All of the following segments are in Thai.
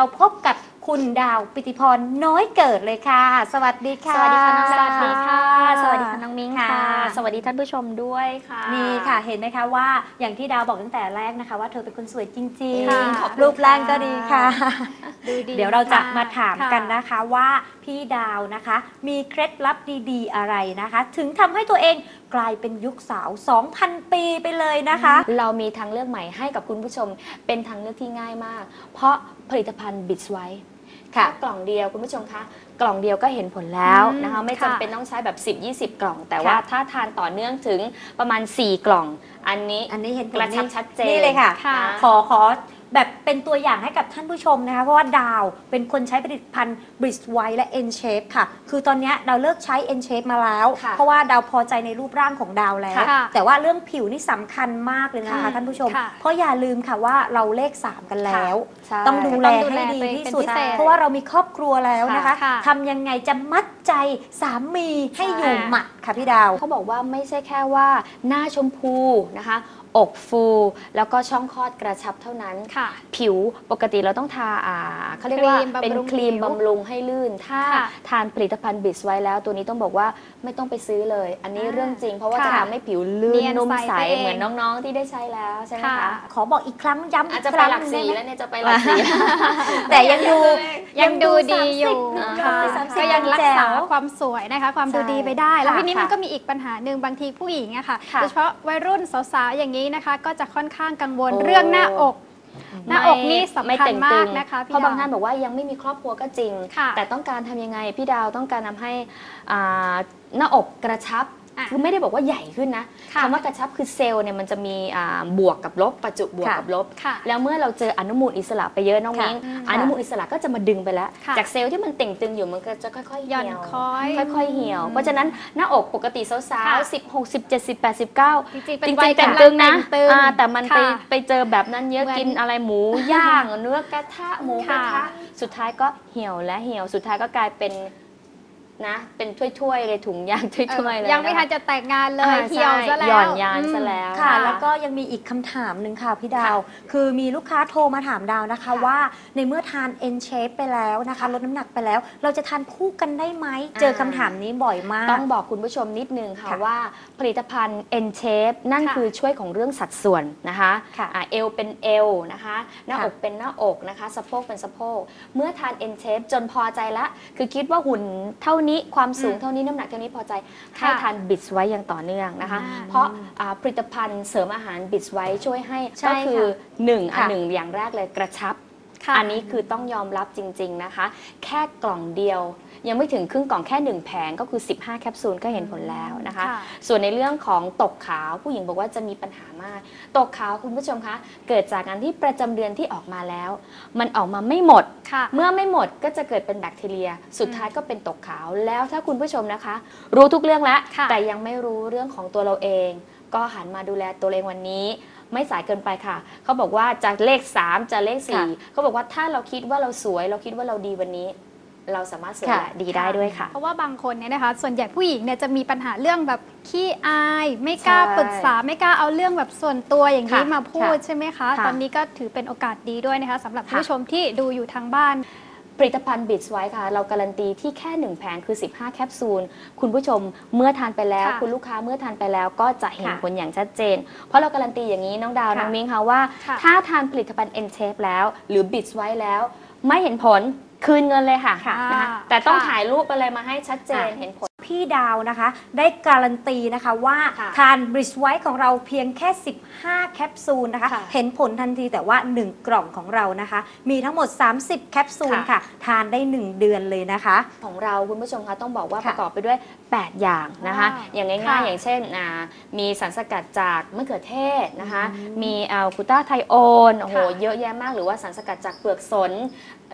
เราพบกับคุณดาวปิติพรน้อยเกิดเลยค่ะ สวัสดีค่ะ สวัสดีค่ะน้องสสวัวัสสดีดีค่ะค่ะ สวัสดีค่ะน้องมิ้งค่ะค่ะ สวัสดีท่านผู้ชมด้วยค่ะ นี่ค่ะเห็นไหมคะว่าอย่างที่ดาวบอกตั้งแต่แรกนะคะ ว่าเธอเป็นคนสวยจริงค่ะๆขอบคุณรูปร่างค่ะก็ดีค่ะ ดูดีเดี๋ยวเราจะค่ะมาถามค่ะกันนะคะว่าพี่ดาวนะคะ มีเคล็ดลับดีๆ อะไรนะคะ ถึงทำให้ตัวเองกลายเป็นยุคสาว 2,000 ปีไปเลยนะคะ เรามีทางเลือกใหม่ให้กับคุณผู้ชมเป็นทางเลือกที่ง่ายมาก เพราะผลิตภัณฑ์บิทไว้ค่ะกล่องเดียวคุณผู้ชมคะกล่องเดียวก็เห็นผลแล้วอืมนะคะไม่ค่ะจำเป็นต้องใช้แบบ 10-20 กล่อง แต่ค่ะว่าถ้าทานต่อเนื่องถึงประมาณ 4 กล่อง อันนี้อันนี้เห็นผลกระชับชัดเจนนี่เลยค่ะค่ะขอขอ แบบเป็นตัวอย่างให้กับท่านผู้ชมนะคะ เพราะว่าดาวเป็นคนใช้ผลิตภัณฑ์ b r i d g e White และ N Shape ค่ะ คือตอนเนี้ยดาวเลิกใช้ N Shape มาแล้ว ค่ะเพราะว่าดาวพอใจในรูปร่างของดาวแล้ว ค่ะแต่ว่าเรื่องผิวนี่สำคัญมากเลยนะคะค่ะท่านผู้ชม ค่ะเพราะอย่าลืมค่ะว่าเราเลข 3 กันแล้ว ใช่ต้องดูแลต้องดูแลให้ดีที่สุด เป็นพิเศษเพราะว่าเรามีครอบครัวแล้วนะคะค่ะ ทำยังไงจะมัดใจสามีให้อยู่ใช่หมัดค่ะพี่ดาว เขาบอกว่าไม่ใช่แค่ว่าหน้าชมพูนะคะ อกฟู แล้วก็ช่องคลอดกระชับเท่านั้น ค่ะ ผิวปกติเราต้องทาอ่าเขาเรียกว่าครีมบำรุงเป็นครีมผิวบำรุงให้ลื่น ถ้าค่ะทานผลิตภัณฑ์บิสไว้แล้ว ตัวนี้ต้องบอกว่าไม่ต้องไปซื้อเลย อันนี้อ่าเรื่องจริง เพราะว่าค่ะจะทำให้ผิวลื่เนีนยนนุ่มใสใสไปเองเหมือนน้องๆที่ได้ใช้แล้วใช่ไหมค่ะ คะขอบอกอีกครั้งย้ำอาอีจกจะคไปรั้งหลักหนึ่สี่งได้ไหมแล้วเนี่ยจะไปหลักสี่ แต่ยังดู ยังดูดีอยู่ยังดูค่ะ30ก็ยังรักษาแจ๋วความสวยนะคะ ความดูใช่ดีไปได้ แล้วค่ะทีนี้มันค่ะก็มีอีกปัญหาหนึ่งบางทีผู้หญิงอะค่ะค่ะ โดยเฉพาะวัยรุ่นสาวๆอย่างนี้นะคะก็จะค่อนข้างกังวลโอ้ เรื่องหน้าอก หน้าอกนี่สำคัญไม่เต่งมาตึกงนะคะพี่เพราะบางดาวท่านบอกว่ายังไม่มีครอบครัวก็จริง ค่ะแต่ต้องการทำยังไงพี่ดาวต้องการทำให้อ่าหน้าอกกระชับอะ คือไม่ได้บอกว่าใหญ่ขึ้นนะค่ะคำว่ากระชับคือเซลล์เนี่ยมันจะมีอ่าบวกกับลบประจุบวกค่ะกับลบค่ะแล้วเมื่อเราเจออนุมูลอิสระไปเยอะน้องค่ะมิ้งอืมอนุมูลอิสระก็จะมาดึงไปแล้วค่ะจากเซลล์ที่มันเต่งตึงอยู่มันก็จะค่อยๆหย่อนเหี่ยวคอยค่อยๆเหี่ยว เพราะฉะนั้นหน้าอกปกติสาวค่ะๆ16 17 18 19จริงๆเป็จนริงวัยๆแต่งกำลัตึงนะแต่ตึงอ่าแต่มันไปค่ะไปเจอแบบนั้นเยอะเหมือนกินอะไรหมูย่างเนื้อกระทะหมูกระทะค่ะสุดท้ายก็เหี่ยวและเหี่ยวสุดท้ายก็กลายเป็น นะ เป็นถ้วยๆเลยถุงยางถ้วยๆเลยยังไม่ะทันจะแต่งงานเลยอ่าเหี่ยวซะแล้วหย่อนยานอืมซะแล้วค่ะค่ะ แล้วก็ยังมีอีกคำถามหนึ่งค่ะพี่ดาวค่ะคือมีลูกค้าโทรมาถามดาวนะคะค่ะว่าในเมื่อทาน N Shape ไปแล้วนะคะลดน้ำหนักไปแล้ว เราจะทานคู่กันได้ไหมเจอคำถามนี้บ่อยมาก ต้องบอกคุณผู้ชมนิดนึงค่ะค่ะว่าผลิตภัณฑ์ N Shape นั่นค่ะคือช่วยของเรื่องสัดส่วนนะคะค่ะอ่าเอวเป็นเอวนะคะหน้าค่ะอกเป็นหน้าอกนะคะสะโพกเป็นสะโพกเมื่อทาน N Shape จนพอใจละคือคิดว่าหุ่นเท่านี้ความสูงอืมเท่านี้น้ำหนักเท่านี้พอใจให้ค่ะทานบิ t ไว้อย่างต่อเนื่องนะคะอ่าเพราะอ่าผลิตภัณฑ์เสริมอาหารบิ t ไว้ช่วยให้ใช่ก็คือหนึ่งอันค่ะหนึ่งอย่างแรกเลยกระชับ ค่ะ อันนี้คือต้องยอมรับจริง ๆนะคะ แค่กล่องเดียว ยังไม่ถึงครึ่งกล่องแค่ 1 แผงก็คือ 15 แคปซูลก็เห็นผลแล้วนะคะ ค่ะ ส่วนในเรื่องของตกขาวผู้หญิงบอกว่าจะมีปัญหามาก ตกขาวคุณผู้ชมคะ เกิดจากการที่ประจำเดือนที่ออกมาแล้ว มันออกมาไม่หมด ค่ะ เมื่อไม่หมดก็จะเกิดเป็นแบคทีเรีย สุดท้ายก็เป็นตกขาวแล้วถ้าคุณผู้ชมนะคะ รู้ทุกเรื่องแล้ว ค่ะแต่ยังไม่รู้เรื่องของตัวเราเอง ก็หันมาดูแลตัวเองวันนี้ ไม่สายเกินไปค่ะ เขาบอกว่าจากเลข 3จะเลขค่ะ4เขาบอกว่าถ้าเราคิดว่าเราสวย เราคิดว่าเราดีวันนี้ เราสามารถสวยค่ะและดีได้ด้วยค่ะ เพราะว่าบางคนเนี่ยนะคะ ส่วนใหญ่ผู้หญิงเนี่ยจะมีปัญหาเรื่องแบบขี้อาย ไม่กล้าใช่ปรึกษาไม่กล้าเอาเรื่องแบบส่วนตัวอย่างนี้ค่ะมาพูดค่ะใช่ไหมคะค่ะตอนนี้ก็ถือเป็นโอกาสดีด้วยนะคะสำหรับค่ะผู้ชมที่ดูอยู่ทางบ้าน ผลิตภัณฑ์บิ t ไว้ค่ะ เราการันตีที่แค่ 1 แผงคือ 15 แคปซูล คุณผู้ชมเมื่อทานไปแล้ว ค่ะคุณลูกค้าเมื่อทานไปแล้วก็จะเห็นค่ะผลอย่างชัดเจน เพราะเราการันตีอย่างนี้น้องดาว ค่ะน้องมิ้งค่ะว่า ค่ะ ถ้าทานผลิตภัณฑ์ N Shape แล้ว หรือ b i t ไว้แล้ว ไม่เห็นผลคืนเงินเลยค่ะค่ะนะคะแต่ต้องค่ะถ่ายรูปอะไรมาให้ชัดเจนค่ะ เห็นผล พี่ดาวนะคะ ได้การันตีนะคะว่าค่ะทานบริชไวท์ของเราเพียงแค่ 15 แคปซูลนะคะ ค่ะ เห็นผลทันทีแต่ว่า 1 กล่องของเรานะคะ มีทั้งหมด 30 แคปซูลค่ะค่ะทานได้ 1 เดือนเลยนะคะ ของเราคุณผู้ชมคะต้องบอกว่าค่ะประกอบไปด้วย 8 อย่างนะคะ ว้าวอย่างง่ายค่ะๆอย่างเช่นอ่ามีสารสกัดจากมะเขือเทศนะคะอืมมีอัลคูตาไทโอนโอ้โหค่ะเยอะแยะมากหรือว่าสารสกัดจากเปลือกสน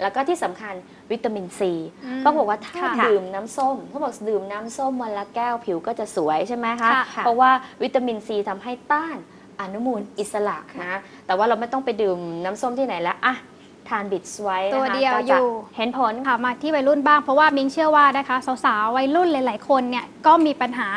แล้วก็ที่สำคัญวิตามินซีอืมต้องบอกว่าถ้าค่ะดื่มน้ำส้มเขาบอกดื่มน้ำส้มวันละแก้วผิวก็จะสวยใช่ไหมคะค่ะเพราะว่าวิตามินซีทำให้ต้านอนุมูลอิสระนะ แต่ว่าเราไม่ต้องไปดื่มน้ำส้มที่ไหนแล้วอะทานบิดไว้นะคะตัวเดียวก็อจะยู่เห็นผลค่ะมาที่วัยรุ่นบ้างเพราะว่ามิงเชื่อว่านะคะสาวๆวัยรุ่นหลาย ๆ คนเนี่ยก็มีปัญหา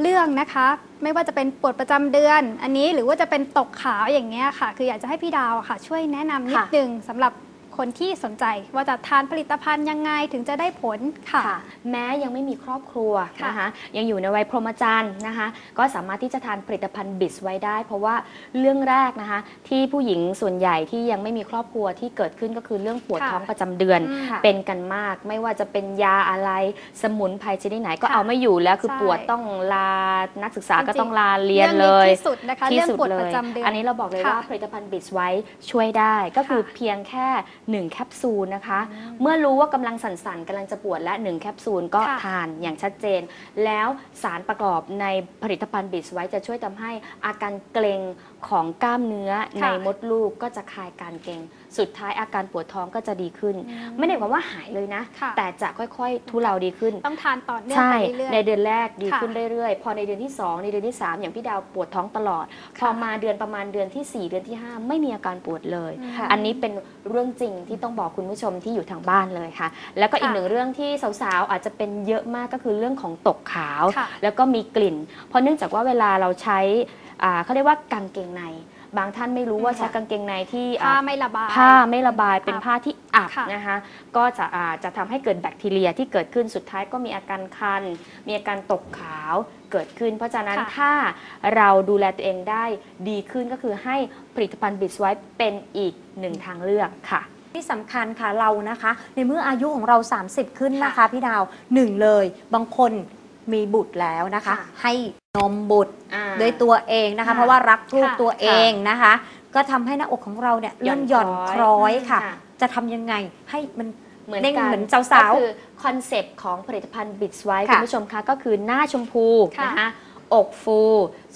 เรื่องนะคะ ไม่ว่าจะเป็นปวดประจำเดือน อันนี้หรือว่าจะเป็นตกขาวอย่างเงี้ยค่ะ คืออยากจะให้พี่ดาวอะค่ะ ช่วยแนะนำนิดค่ะนึงสำหรับ คคนที่สนใจว่าจะทานผลิตภัณฑ์ยังไงถึงจะได้ผลค่ะค่ะแม้ยังไม่มีครอบครัวค่ะนะคะยังอยู่ในวัยพรหมจรรย์นะคะ ก็สามารถที่จะทานผลิตภัณฑ์บิสไว้ได้ เพราะว่าเรื่องแรกนะคะ ที่ผู้หญิงส่วนใหญ่ที่ยังไม่มีครอบครัวที่เกิดขึ้นก็คือเรื่องปวดค่ะท้องประจำเดือนอืมค่ะเป็นกันมาก ไม่ว่าจะเป็นยาอะไรสมุนไพรชนิดไหนก็ค่ะเอาไม่อยู่แล้วคือใช่ปวดต้องลานักศึกษาจริงๆก็ต้องลาเรียนเลยที่สุดนะคะที่เรื่องสุดปวดเลประยจำเดือนอันนี้เราบอกเลยค่ะว่าผลิตภัณฑ์บิสไว้ช่วยได้ก็คือค่ะเพียงแค่1แคปซูลนะคะ เมื่อรู้ว่ากำลังสั่นๆกำลังจะปวดและ 1 แคปซูลก็ค่ะ ทานอย่างชัดเจน แล้วสารประกอบในผลิตภัณฑ์บิสไว้จะช่วยทำให้อาการเกร็งของกล้ามเนื้อในมดลูกก็จะคลายการเกร็ง สุดท้ายอาการปวดท้องก็จะดีขึ้น ไม่ได้หมายความว่าหายเลยนะค่ะแต่จะค่อยๆ ทุเลาดีขึ้น ต้องทานต่อเนื่องใช่ไปเรื่อยในเดือนแรกดีค่ะขึ้นเรื่อยๆ พอในเดือนที่ 2 ในเดือนที่ 3 อย่างพี่ดาวปวดท้องตลอด พอค่ะมาเดือนประมาณเดือนทีสี่ 4 เดือนที่ 5 ไม่มีอาการปวดเลยอืมค่ะอันนี้เป็นเรื่องจริงที่ต้องบอกคุณผู้ชมที่อยู่ทางบ้านเลยค่ะ แล้วก็อีกค่ะหนึ่งเรื่องที่สาวๆอาจจะเป็นเยอะมากก็คือเรื่องของตกขาวค่ะแล้วก็มีกลิ่น เพราะเนื่องจากว่าเวลาเราใช้อ่าเขาเรียกว่ากางเกงใน บางท่านไม่รู้ว่าค่ะใช้กางเกงในที่ๆผ้าอ่าไม่ระบายผ้าไม่ระบายเป็นอับผ้าที่อับค่ะนะคะ ก็จะอาจะทำให้เกิดแบคทีเรียที่เกิดขึ้นสุดท้ายก็มีอาการคัน มีอาการตกขาวเกิดขึ้น เพราะฉะนั้นค่ะถ้าเราดูแลตัวเองได้ดีขึ้นก็คือให้ผลิตภัณฑ์บิสไว้เป็นอีกหนึ่งทางเลือกค่ะที่สำคัญค่ะเรานะคะ ในเมื่ออายุของเรา 30 ขึ้นนะคะ พี่ดาวหนึ่งเลยบางคนมีบุตรแล้วนะคะค่ะให้ นมบุตรอ่า ด้วยตัวเองนะคะ ค่ะเพราะว่ารักลูกค่ะตัวเองนะคะ ก็ทำให้หน้าอกของเราเนี่ยหย่เริ่อนมหย่อนคคล้ล้ออยยค่ะ ค่ะ จะทำยังไงให้มัน เหมือนเด้งกันเหมือนสาวๆก็คือคอนเซปต์ของผลิตภัณฑ์บิสไว้ค่ะคุณผู้ชมคะก็คือหน้าชมพูค่ะนะคะอกฟู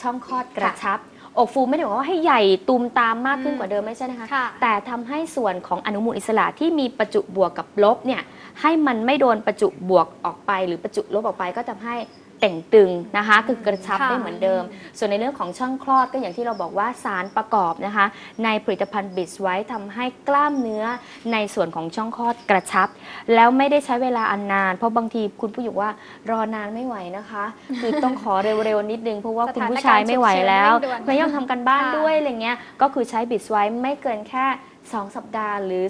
ช่องคลอดกระชับ อกฟูไม่ได้หมายความว่าให้ใหญ่ตูมตามมากขึ้นอืมกว่าเดิมไม่ใช่นะคะ ค่ะ แต่ทำให้ส่วนของอนุมูลอิสระที่มีประจุบวกกับลบเนี่ยให้มันไม่โดนประจุบวกออกไป หรือประจุลบออกไปก็ทำให้ เต่งตึงนะคะคือกระชับค่ะได้เหมือนเดิม ส่วนในเรื่องของช่องคลอดก็อย่างที่เราบอกว่าสารประกอบนะคะ ในผลิตภัณฑ์บิสไว้ทำให้กล้ามเนื้อในส่วนของช่องคลอดกระชับ แล้วไม่ได้ใช้เวลาอันนาน เพราะบางทีคุณผู้หญิงว่ารอนานไม่ไหวนะคะ คือต้องขอเร็วๆนิดนึงเพราะว่าคุณผู้ชายไม่ไหวแล้วสถานการณ์ฉุกเฉินเร่งด่วนพยายามทำกันบ้านค่ะด้วยอะไรเงี้ยก็คือใช้บิสไว้ไม่เกินแค่ 2 สัปดาห์หรือ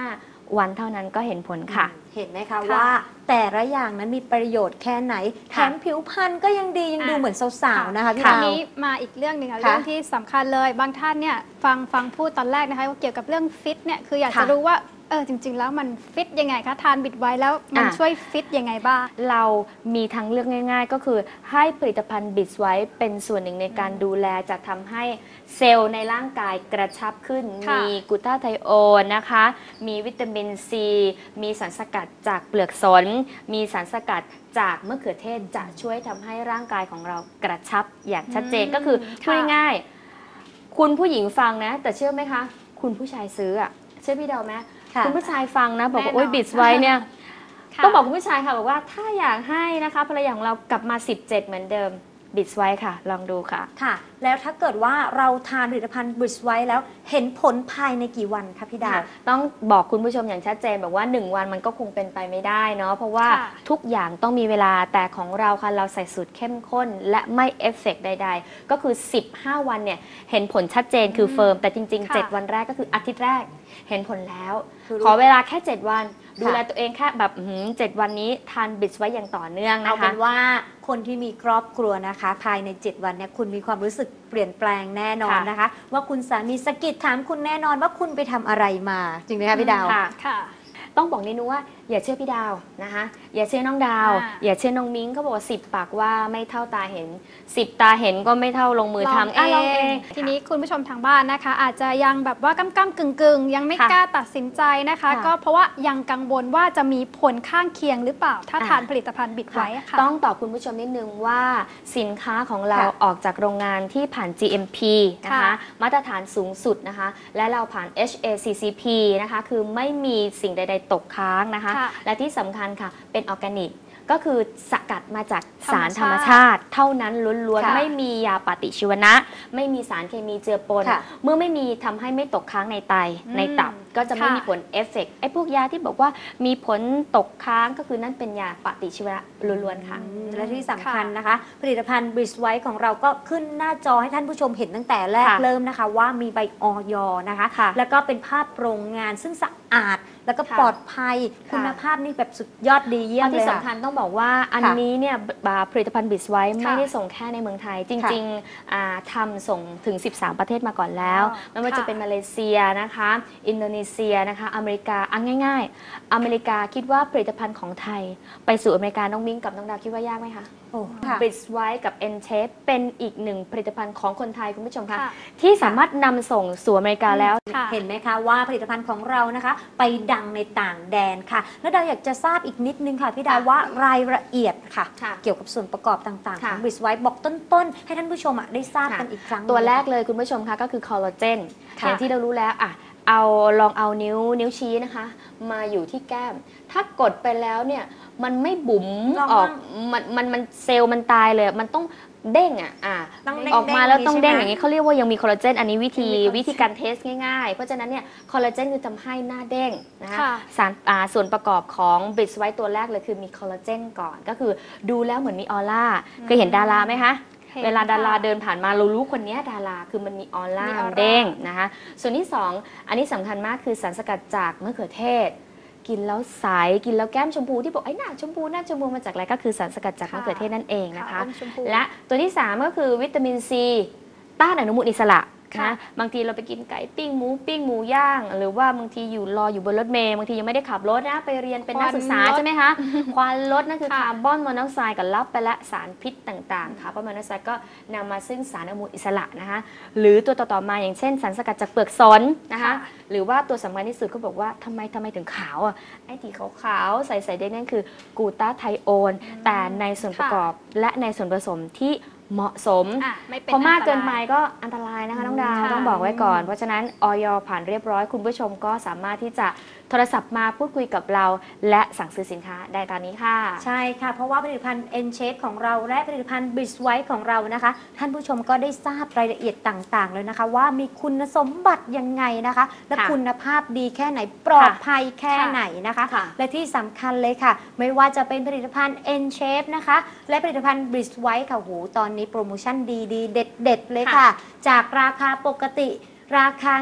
15 วันเท่านั้นก็เห็นผลค่ะ เห็นไหมคะค่ะว่าแต่ละอย่างนั้นมีประโยชน์แค่ไหนแถค่ะมผิวพรรณก็ยังดียังดูอะ เหมือนสาวๆนะคะพี่ทีดาว นี้มาอีกเรื่องหนึ่งค่ะค่ะเรื่องที่สำคัญเลย บางท่านเนี่ยฟังฟังพูดตอนแรกนะคะว่าเกี่ยวกับเรื่องฟิตเนี่ยคืออยากจะค่ะรู้ว่าเออจริง ๆ แล้วมันฟิตยังไงคะทานบิดไว้แล้วมันอะ ช่วยฟิตยังไงบ้าง เรามีทางเลือกง่าย ๆ ก็คือให้ผลิตภัณฑ์บิสไว้เป็นส่วนหนึ่งในการดูแลจะทำให้เซลล์ในร่างกายกระชับขึ้น ค่ะมีกลูตาไทโอนนะคะ มีวิตามินซี มีสารสกัดจากเปลือกสน มีสารสกัดจากมะเขือเทศจะช่วยทำให้ร่างกายของเรากระชับอย่างชัดเจนอืมก็คือพูดค่ะง่ายๆคุณผู้หญิงฟังนะ แต่เชื่อไหมคะ คุณผู้ชายซื้ออะเชื่อพี่เดาไหมค่ะคุณผู้ชายฟังนะ บอกว่าแน่นอนโอ๊ยบิสไว้เนี่ยค่ะต้องบอกคุณผู้ชายค่ะบอกว่าถ้าอยากให้นะคะภรรยาของเรากลับมา 17 เหมือนเดิม บิดไว้ค่ะ ลองดูค่ะ ค่ะ แล้วถ้าเกิดว่าเราทานผลิตภัณฑ์บริสไว้แล้วเห็นผลภายในกี่วันคะพี่ดาวต้องบอกคุณผู้ชมอย่างชัดเจนบอกว่า 1 วันมันก็คงเป็นไปไม่ได้เนาะเพราะว่าค่ะทุกอย่างต้องมีเวลาแต่ของเราค่ะเราใส่สูตรเข้มข้น และไม่เอฟเฟกต์ใด ๆ ก็คือ 15 วันเนี่ยเห็นผลชัดเจนคือเฟิร์ม แต่จริงค่ะๆ7วันแรกก็คืออาทิตย์แรกเห็นผลแล้ว คือขอเวลาแค่ 7 วัน ดูแลตัวเองแค่แบบอื้อหือเจ็ดวันนี้ทานบิดไว้อย่างต่อเนื่องเอานะเป็คะนว่าคนที่มีครอบครัวนะคะ ภายใน 7 วันเนี่ยคุณมีความรู้สึกเปลี่ยนแปลงแน่นอนค่ะนะคะ ว่าคุณสามีสะกิดถามคุณแน่นอนว่าคุณไปทำอะไรมา จริงไหมคะพี่ดาวค่ะค่ะ ต้องบอกนิดนึงว่าอย่าเชื่อพี่ดาวนะคะ อย่าเชื่อน้องดาว อ่าอย่าเชื่อน้องมิ้งเขาบอกว่าสิบปากว่าไม่เท่าตาเห็นสิบตาเห็นก็ไม่เท่าลงมือลองทำอะลองเองทีนี้คุณผู้ชมทางบ้านนะคะ อาจจะยังแบบว่าก้ำก้ำกึ่งกึ่งๆ ยังไม่ค่ะกล้าตัดสินใจนะคะค่ะก็เพราะว่ายังกังวลว่าจะมีผลข้างเคียงหรือเปล่า ถ้าอะทานผลิตภัณฑ์บิดไว้อะค่ะ ต้องตอบคุณผู้ชมนิดนึงว่าสินค้าของเราค่ะออกจากโรงงานที่ผ่าน GMP นะคะค่ะมาตรฐานสูงสุดนะคะ และเราผ่าน HACCP นะคะ คือไม่มีสิ่งใด ๆตกค้างนะคะ ค่ะและที่สำคัญค่ะเป็นออร์แกนิก ก็คือสกัดมาจากสารธธรรรรมมชาชาติติ เท่านั้นล้วนค่ะๆไม่มียาปฏิชีวนะ ไม่มีสารเคมีเจือปน ค่ะเมื่อไม่มีทำให้ไม่ตกค้างในไตอืมในตับก็จะไม่ค่ะ มีผลเอฟเฟกต์ไอ้พวกยาที่บอกว่ามีผลตกค้างก็คือนั่นเป็นยาปฏิชีวนะล้วนๆค่ะ อืมและที่สำคัญนะคะ ผลิตภัณฑ์บริสไวท์ของเราก็ขึ้นหน้าจอให้ท่านผู้ชมเห็นตั้งแต่แรกค่ะเริ่มนะคะ ว่ามีใบออยนะคะ ค่ะแล้วก็เป็นภาพโรงงานซึ่งสะอาด แล้วก็ค่ะปลอดภัยค่ะ คุณภาพนี่แบบสุดยอดดีเยี่ยมข้อเลที่ยสำคัค่ะญต้องบอกว่าอันค่ะนี้เนี่ยบาผลิตภัณฑ์บิสไว้ค่ะไม่ได้ส่งแค่ในเมืองไทยจค่ะริงๆอ่าทำส่งถึง 13 ประเทศมาก่อนแล้ว อ๋อไม่ว่าค่ะจะเป็นมาเลเซียนะคะ อินโดนีเซียนะคะ อเมริกาเอันง่าย ๆ อเมริกาคิดว่าผลิตภัณฑ์ของไทย ไปสู่อเมริกาน้องมิ้งกับน้องดาวคิดว่ายากไหมคะ โอ้ค่ะบิสไว้กับ e n c h a p e เป็นอีกหนึ่งผลิตภัณฑ์ของคนไทยคุณผู้ชมคะค่ะ ที่สามารถนำส่งสู่อเมริกาแล้ว ค่ะ เห็นไหมคะว่าผลิตภัณฑ์ของเรานะคะ ไปดังในต่างแดนค่ะ แล้วดาวอยากจะทราบอีกนิดนึงค่ะพี่ดาวค่ะว่ารายละเอียดค่ะ ค่ะเกี่ยวกับส่วนประกอบต่างๆ ขค่ะองบริสไวท์บอกต้นๆ ให้ท่านผู้ชมอะได้ทราบค่ะ กันอีกครั้ง ตัวแรกหนึ่งเลยคุณผู้ชมคะก็คือคอลลาเจนค่ะอย่างที่เรารู้แล้วอะ เอาลองเอานิ้วนิ้วชี้นะคะ มาอยู่ที่แก้ม ถ้ากดไปแล้วเนี่ยมันไม่บุ๋มลองออกบ้างมันมันมันเซลล์มันตายเลยมันต้องเด้งอะอะต้องเด้งออกมาแล้วต้องเด้งใช่ไหมอย่างนี้เขาเรียกว่ายังมีคอลลาเจนอันนี้วิธียังมีคอลลาเจนวิธีการเทสง่ายๆ เพราะฉะนั้นเนี่ยคอลลาเจนคือทำให้หน้าเด้งนะคะค่ะสารอ่าส่วนประกอบของบริสไว้ตัวแรกเลยคือมีคอลลาเจนก่อนก็คือดูแล้วเหมือนมีออร่าเคยเห็นดาราไหมคะห็น เวลาดาราค่ะเดินผ่านมาเรารู้คนเนี้ยดาราคือมันมีออร่ามีออร่าเด้งนะคะส่วนที่ 2 อันนี้สำคัญมากคือสารสกัดจากมะเขือเทศ กินแล้วใสกินแล้วแก้มชมพูที่บอกไอ้หน้าชมพูหน้าชมพูมาจากอะไรก็คือสารสกัดจากมะเขือเทศนั่นเองนะคะอมชมพูและตัวที่ 3 ก็คือวิตามินซีต้านอนุมูลอิสระค่ะ นะบางทีเราไปกินไก่ปิ้งหมูปิ้งหมูย่าง หรือว่าบางทีอยู่รออยู่บนรถเมล์บางทียังไม่ได้ขับรถนะไปเรียนเป็นนักศึกษาควันรถใช่ไหมคะควันรถนั่นคือค่ะคาร์บอนมอนอกไซด์กับรับไปละสารพิษต่างๆคาร์บอนมอนอกไซด์ก็นำมาซึ่งสารอนุมูลอิสระนะคะหรือตัวต่อๆมาอย่างเช่นสารสกัดจากเปลือกสนนะคะค่ะหรือว่าตัวสำคัญที่สุดเขาบอกว่าทำไมทำไมถึงขาวอะไอ้ที่ขาวๆใสๆได้นั่นคือกูตาไทโอนแต่ในส่วนประกอบและในส่วนผสมที่ เหมาะสมอะไม่เป็นพอมากเกินไปอัตรายก็อันตรายนะคะน้องดาวค่ะต้องบอกไว้ก่อน เพราะฉะนั้นออยผ่านเรียบร้อยคุณผู้ชมก็สามารถที่จะโทรศัพท์มาพูดคุยกับเรา และสั่งซื้อสินค้าได้ตอนนี้ค่ะ ใช่ค่ะ เพราะว่าผลิตภัณฑ์ e n c h a p e ของเราและผลิตภัณฑ์ b r i s w h i t e ของเรานะคะ ท่านผู้ชมก็ได้ทราบรายละเอียดต่าง ๆ เลยนะคะ ว่ามีคุณสมบัติยังไงนะคะ และค่ะคุณภาพดีแค่ไหนปลอดภัยแค่ไหนนะคะ ค่ะ และที่สำคัญเลยค่ะ ไม่ว่าจะเป็นผลิตภัณฑ์ e n c h a p e นะคะ และผลิตภัณฑ์ b r i s w h i t e ค่ะโหตอนนี้โปรโมชั่นดีๆ เด็ด ๆ เลยค่ะ จากราคาปกติ ราคา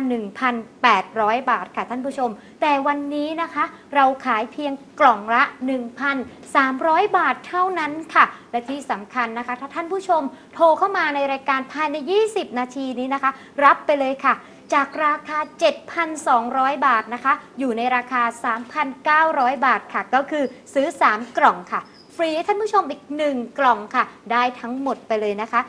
1,800 บาทค่ะท่านผู้ชม แต่วันนี้นะคะ เราขายเพียงกล่องละ 1,300 บาทเท่านั้นค่ะ และที่สำคัญนะคะ ถ้าท่านผู้ชมโทรเข้ามาในรายการภายใน 20 นาทีนี้นะคะ รับไปเลยค่ะจากราคา 7,200 บาทนะคะ อยู่ในราคา 3,900 บาทค่ะ ก็คือซื้อ 3 กล่องค่ะ ฟรีให้ท่านผู้ชมอีก 1 กล่องค่ะ ได้ทั้งหมดไปเลยนะคะ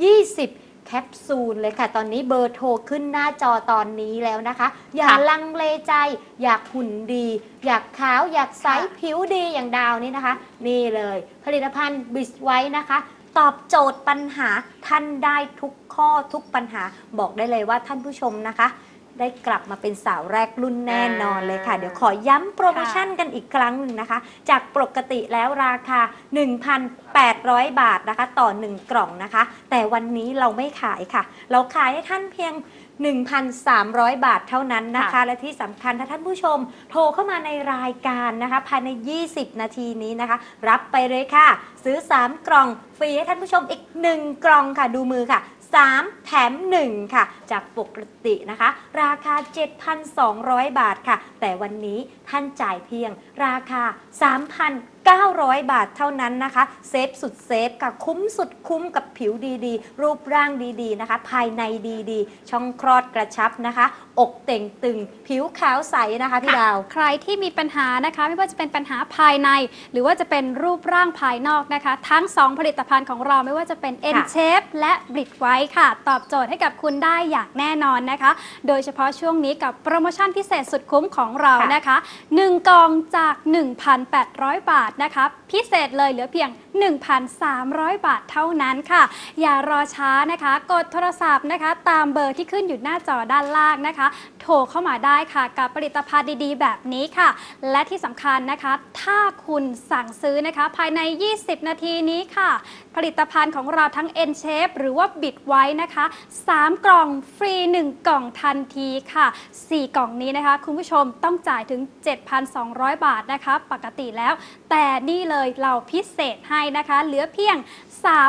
120 แคปซูลเลยค่ะ ตอนนี้เบอร์โทรขึ้นหน้าจอตอนนี้แล้วนะคะ อย่าค่ะลังเลใจ อยากหุ่นดี อยากขาว อยากใสค่ะผิวดีอย่างดาวนี่นะคะ นี่เลย ผลิตภัณฑ์บิสไว้นะคะ ตอบโจทย์ปัญหาท่านได้ทุกข้อทุกปัญหาบอกได้เลยว่าท่านผู้ชมนะคะได้กลับมาเป็นสาวแรกรุ่นแน่นอนเลยค่ะอ่าเดี๋ยวขอย้ำโปรโมชั่นกันอีกครั้งหนึ่งนะคะ จากปกติแล้วราคา 1,800 บาทนะคะ ต่อ 1 กล่องนะคะ แต่วันนี้เราไม่ขายค่ะ เราขายให้ท่านเพียง 1,300 บาทเท่านั้นนะคะค่ะและที่สำคัญถ้าท่านผู้ชม โทรเข้ามาในรายการนะคะภายใน 20 นาทีนี้นะคะ รับไปเลยค่ะ ซื้อ 3 กล่องฟรีให้ท่านผู้ชมอีก 1 กล่องค่ะ ดูมือค่ะ3 แถม 1 ค่ะ จากปกตินะคะ ราคา 7,200 บาทค่ะ แต่วันนี้ท่านจ่ายเพียงราคา 3,900 บาทเท่านั้นนะคะ เซฟสุดเซฟค่ะคุ้มสุดคุ้มกับผิวดีๆ รูปร่างดีๆนะคะ ภายในดีๆ ช่องคลอดกระชับนะคะ อกเต่งตึง ผิวขาวใสนะคะพี่ดาว ใครที่มีปัญหานะคะ ไม่ว่าจะเป็นปัญหาภายใน หรือว่าจะเป็นรูปร่างภายนอกนะคะ ทั้ง 2 ผลิตภัณฑ์ของเราไม่ว่าจะเป็น e n c h a p e และ b r i d ไว้ค่ะ ตอบโจทย์ให้กับคุณได้อย่างแน่นอนนะคะ โดยเฉพาะช่วงนี้กับโปรโมชั่นพิเศษสุดคุ้มของเราค่ะนะคะ 1กล่องจาก 1,800 บาทนะคะ พิเศษเลยเหลือเพียง 1,300 บาทเท่านั้นค่ะ อย่ารอช้านะคะ กดโทรศัพท์นะคะ ตามเบอร์ที่ขึ้นอยู่หน้าจอด้านล่างนะคะ โทรเข้ามาได้ค่ะ กับผลิตภัณฑ์ดีๆ แบบนี้ค่ะ และที่สำคัญนะคะ ถ้าคุณสั่งซื้อนะคะ ภายใน 20 นาทีนี้ค่ะ ผลิตภัณฑ์ของเราทั้ง N Shape หรือว่าบิดไว้นะคะ 3 กล่องฟรี 1 กล่องทันทีค่ะ 4 กล่องนี้นะคะ คุณผู้ชมต้องจ่ายถึง 7,200 บาทนะคะ ปกติแล้ว แต่นี่เลยเราพิเศษให้นะคะ เหลือเพียง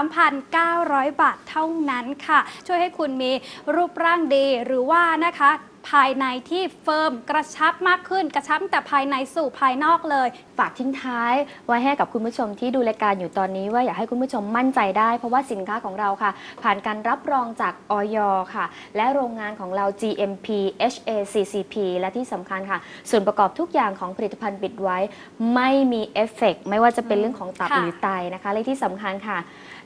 3,900 บาทเท่านั้นค่ะ ช่วยให้คุณมีรูปร่างดีหรือว่านะคะ ภายในที่เฟิร์มกระชับมากขึ้น กระชับตั้งแต่ภายในสู่ภายนอกเลย ฝากทิ้งท้ายไว้ให้กับคุณผู้ชมที่ดูรายการอยู่ตอนนี้ว่าอยากให้คุณผู้ชมมั่นใจได้ เพราะว่าสินค้าของเราค่ะ ผ่านการรับรองจากออยค่ะ และโรงงานของเรา GMP HACCP และที่สำคัญค่ะ ส่วนประกอบทุกอย่างของผลิตภัณฑ์บิดไว้ ไม่มีเอฟเฟกต์ไม่ว่าจะเป็นเรื่องของตับค่ะ หรือไตนะคะและที่สำคัญค่ะ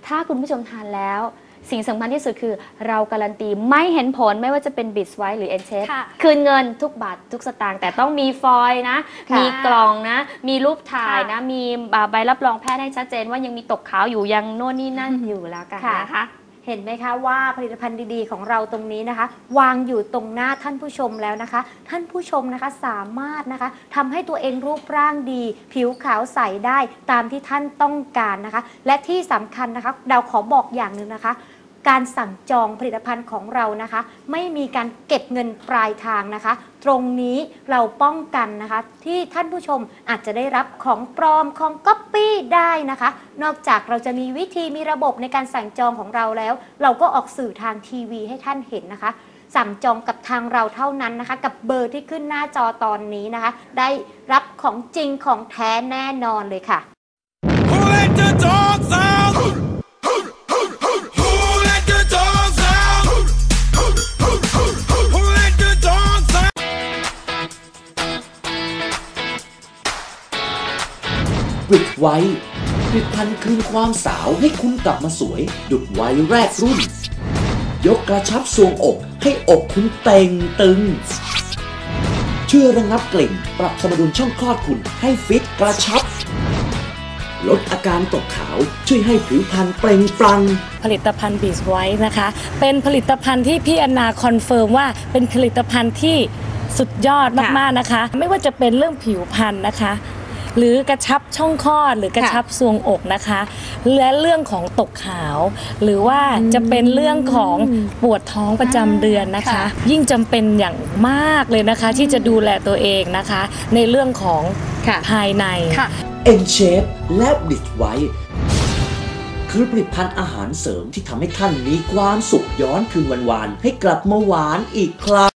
ถ้าคุณผู้ชมทานแล้ว สิ่งสำคัญที่สุดคือเราการันตีไม่เห็นผลไม่ว่าจะเป็นบิดไว้หรือเอ็นเชฟค่ะคืนเงินทุกบาททุกสตางค์แต่ต้องมีฟอยล์นะ ค่ะมีกล่องนะ มีรูปถ่ายค่ะนะ มีอ่าใบรับรองแพทย์ให้ชัดเจนว่ายังมีตกขาวอยู่ยังโน่นนี่นั่นอยู่แล้วกันค่ะ นะคะ เห็นไหมคะว่าผลิตภัณฑ์ดีๆ ของเราตรงนี้นะคะ วางอยู่ตรงหน้าท่านผู้ชมแล้วนะคะ ท่านผู้ชมนะคะสามารถนะคะทำให้ตัวเองรูปร่างดี ผิวขาวใสได้ตามที่ท่านต้องการนะคะ และที่สำคัญนะคะ เราขอบอกอย่างหนึ่งนะคะ การสั่งจองผลิตภัณฑ์ของเรานะคะ ไม่มีการเก็บเงินปลายทางนะคะ ตรงนี้เราป้องกันนะคะ ที่ท่านผู้ชมอาจจะได้รับของปลอมของก๊อปปี้ได้นะคะ นอกจากเราจะมีวิธีมีระบบในการสั่งจองของเราแล้ว เราก็ออกสื่อทางทีวีให้ท่านเห็นนะคะสั่งจองกับทางเราเท่านั้นนะคะ กับเบอร์ที่ขึ้นหน้าจอตอนนี้นะคะ ได้รับของจริงของแท้แน่นอนเลยค่ะ บิดไว้ผลิตภัณฑ์คืนความสาวให้คุณกลับมาสวย ดุดไว้แรกรุ่น ยกกระชับทรวงอกให้อกคุณเต่งตึงช่วยระงับกลิ่น ปรับสมดุลช่องคลอดคุณให้ฟิตกระชับ ลดอาการตกขาวช่วยให้ผิวพรรณเปล่งปลั่งผลิตภัณฑ์บีสไว้นะคะ เป็นผลิตภัณฑ์ที่พี่อนนาคอนเฟิร์มว่าเป็นผลิตภัณฑ์ที่สุดยอดมากๆนะคะ ไม่ว่าจะเป็นเรื่องผิวพรรณนะคะ หรือกระชับช่องคลอดหรือกระชับทรวงอกนะคะ และเรื่องของตกขาว หรือว่าจะเป็นเรื่องของปวดท้องประจำเดือนนะคะ ค่ะ ยิ่งจำเป็นอย่างมากเลยนะคะ ที่จะดูแลตัวเองนะคะ ในเรื่องของค่ะ ภายใน ค่ะ N Shape และ b l i t ไว้ คือผลิตภัณฑ์อาหารเสริมที่ทำให้ท่านมีความสุขย้อนคืนวันวานๆให้กลับมาหวานอีกครั้ง